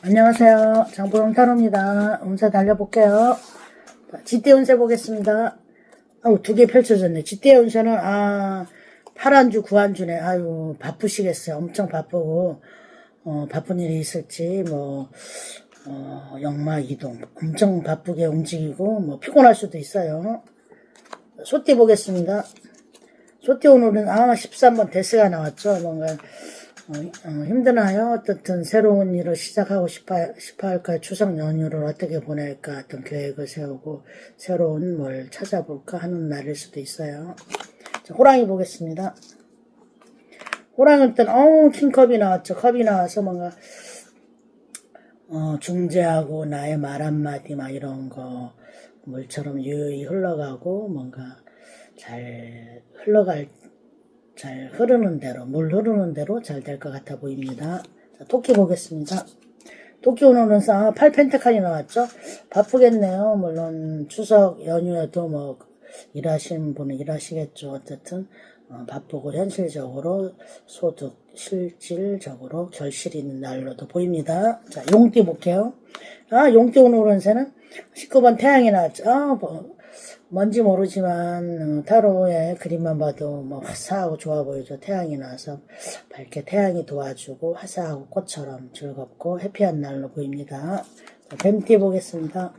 안녕하세요. 장보영 타로입니다. 운세 달려볼게요. 자, 지대 운세 보겠습니다. 아우, 두 개 펼쳐졌네. 지대 운세는, 아, 8한주, 9한주네. 아유, 바쁘시겠어요. 엄청 바쁘고, 어, 바쁜 일이 있을지, 뭐, 어, 역마 이동. 엄청 바쁘게 움직이고, 뭐, 피곤할 수도 있어요. 소띠 보겠습니다. 소띠 오늘은, 아, 13번 데스가 나왔죠. 뭔가, 어, 어, 힘드나요? 어떻든 새로운 일을 시작하고 싶어, 싶어 할까요? 추석 연휴를 어떻게 보낼까? 어떤 계획을 세우고 새로운 뭘 찾아볼까 하는 날일 수도 있어요. 자, 호랑이 보겠습니다. 호랑이 일단, 어우, 킹컵이 나왔죠. 컵이 나와서 뭔가, 어, 중재하고 나의 말 한마디 막 이런 거 물처럼 유유히 흘러가고 뭔가 잘 흘러갈 잘 흐르는 대로, 물 흐르는 대로 잘 될 것 같아 보입니다. 자, 토끼 보겠습니다. 토끼 오늘은 아, 8펜타칼이 나왔죠? 바쁘겠네요. 물론 추석 연휴에도 뭐 일하시는 분은 일하시겠죠. 어쨌든 어, 바쁘고 현실적으로 소득, 실질적으로 결실 있는 날로도 보입니다. 자, 용띠 볼게요. 아, 용띠 오늘은 새는 19번 태양이 나왔죠. 아, 뭐, 뭔지 모르지만 어, 타로의 그림만 봐도 뭐 화사하고 좋아 보이죠. 태양이 나서 밝게 태양이 도와주고 화사하고 꽃처럼 즐겁고 해피한 날로 보입니다. 자, 뱀띠 보겠습니다.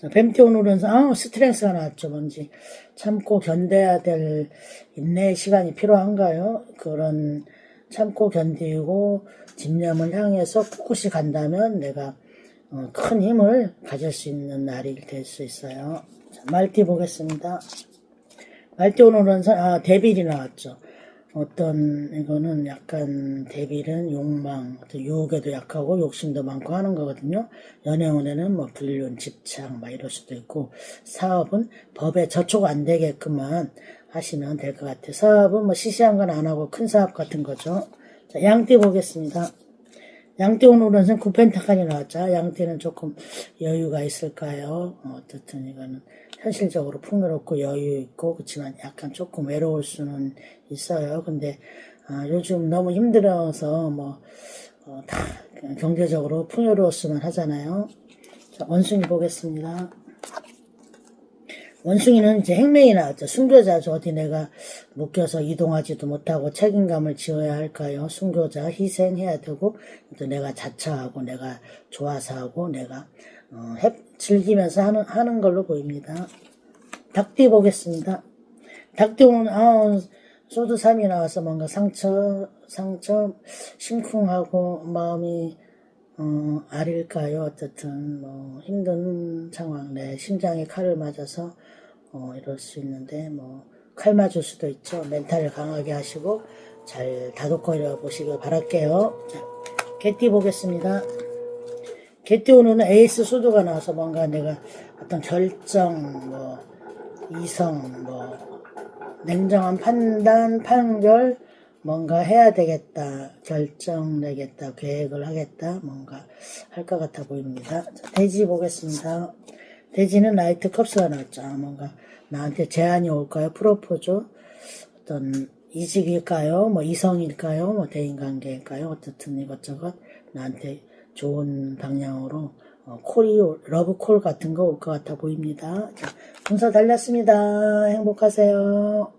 자, 뱀띠 오늘은 아, 스트렝스가 나왔죠. 뭔지 참고 견뎌야 될 인내의 시간이 필요한가요? 그런 참고 견디고 집념을 향해서 꿋꿋이 간다면 내가 어, 큰 힘을 가질 수 있는 날이 될 수 있어요. 자, 말띠 보겠습니다. 말띠 오늘은 사- 아, 데빌이 나왔죠. 어떤 이거는 약간 데빌은 욕망, 유혹에도 약하고 욕심도 많고 하는 거거든요. 연애운에는 뭐 불륜, 집착 막 이럴 수도 있고 사업은 법에 저촉 안 되게끔만 하시면 될 것 같아요. 사업은 뭐 시시한 건 안 하고 큰 사업 같은 거죠. 자, 양띠 보겠습니다. 양띠 오늘은 구펜타칸이 나왔죠. 양띠는 조금 여유가 있을까요? 어, 어쨌든 이거는 현실적으로 풍요롭고 여유 있고 그렇지만 약간 조금 외로울 수는 있어요. 근데 아, 요즘 너무 힘들어서 뭐 어, 다 경제적으로 풍요로웠으면 하잖아요. 자, 원숭이 보겠습니다. 원숭이는 이제 행명이 나왔죠. 순교자죠. 어디 내가 묶여서 이동하지도 못하고 책임감을 지어야 할까요? 순교자 희생해야 되고 또 내가 자처하고 내가 좋아서 하고 내가 어, 해- 즐기면서 하는 하는 걸로 보입니다. 닭띠 보겠습니다. 닭띠 오늘 아 소드 3이 나와서 뭔가 상처 상처 심쿵하고 마음이 어, 아릴까요? 어쨌든, 뭐, 힘든 상황, 내 심장에 칼을 맞아서, 어, 이럴 수 있는데, 뭐, 칼 맞을 수도 있죠. 멘탈을 강하게 하시고, 잘 다독거려 보시길 바랄게요. 자, 개띠 보겠습니다. 개띠 오늘은 에이스 수도가 나와서 뭔가 내가 어떤 결정, 뭐, 이성, 뭐, 냉정한 판단, 판결, 뭔가 해야 되겠다, 결정 내겠다, 계획을 하겠다, 뭔가 할 것 같아 보입니다. 자, 돼지 보겠습니다. 돼지는 라이트 컵스가 나왔죠. 아, 뭔가 나한테 제안이 올까요? 프로포즈? 어떤 이직일까요? 뭐 이성일까요? 뭐 대인관계일까요? 어쨌든 이것저것 나한테 좋은 방향으로 어, 콜이, 올- 러브콜 같은 거 올 것 같아 보입니다. 자, 분서 달렸습니다. 행복하세요.